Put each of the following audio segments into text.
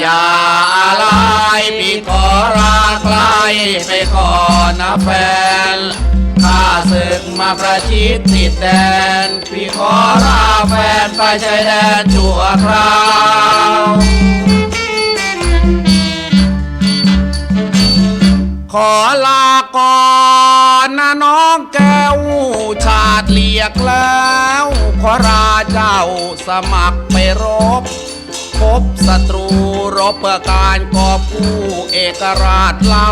อย่าอะไรพี่ขอลาไกลไปก่อนนะแฟนข้าศึกมาประชิดติดแดน พี่ขอลาแฟนไปชายแดนชั่วคราวขอลาก่อนนะน้องแก้ว ชาติเลียกแล้ว ขอราเจ้าสมัครไปรบ พบศัตรูรบเพื่อการกอบกู้เอกราชเรา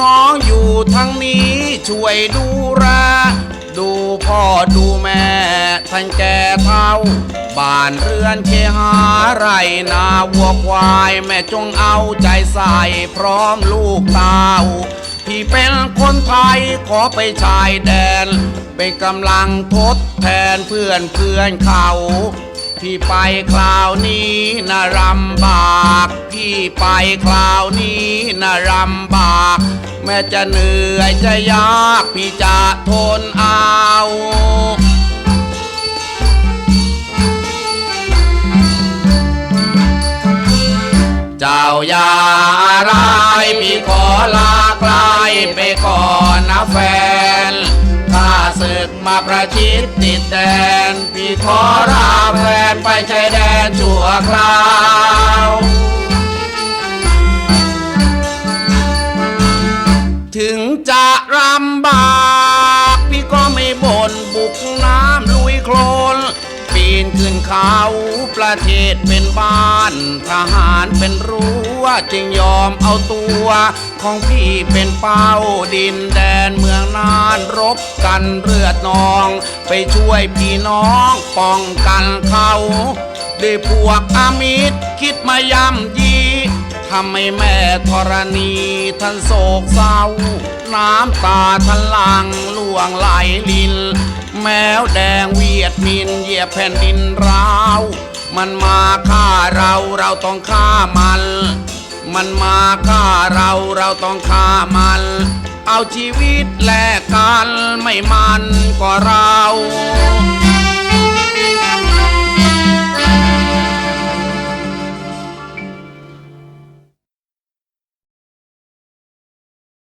น้องอยู่ทางนี้ช่วยดูแลดูพ่อดูแม่ท่านแก่เท่า บ้านเรือนเคหาไรนาวัวควายแม่จงเอาใจใส่พร้อมลูกเต้าพี่เป็นคนไทยขอไปชายแดน เป็นกำลังทดแทนเพื่อนเพื่อนเขา พี่ไปคราวนี้นะลำบากพี่ไปคราวนี้นะลำบาก แม้จะเหนื่อยจะยากพี่จะทนเอาเจ้าอย่าอะไรพี่ขอลาไกลไปก่อนนะแฟน ศึกมาประชิดติดแดนพี่ขอลาแฟนไปชายแดนชั่วคราวถึงจะลำบากพี่ก็ไม่บ่นบุกน้ำลุยโคลนปีนขึ้นเขาประเทศเป็นบ้าน ทหารเป็นรั้วจึงยอมเอาตัว ของพี่เป็นเป้าดินแดนเมืองนานรบกันเลือดนอง ไปช่วยพี่น้องป้องกันเขาด้วยพวกอามิตรคิดมาย่ำยีทำให้แม่ธรณีท่านโศกเศร้า น้ำตาทันลังล่วงไหลลิน แมวแดงเวียดมินเหยียบแผ่นดินร้าว มันมาฆ่าเราเราต้องฆ่ามัน มันมาฆ่าเราเราต้องฆ่ามัน เอาชีวิตแลกกันไม่มันก็เรา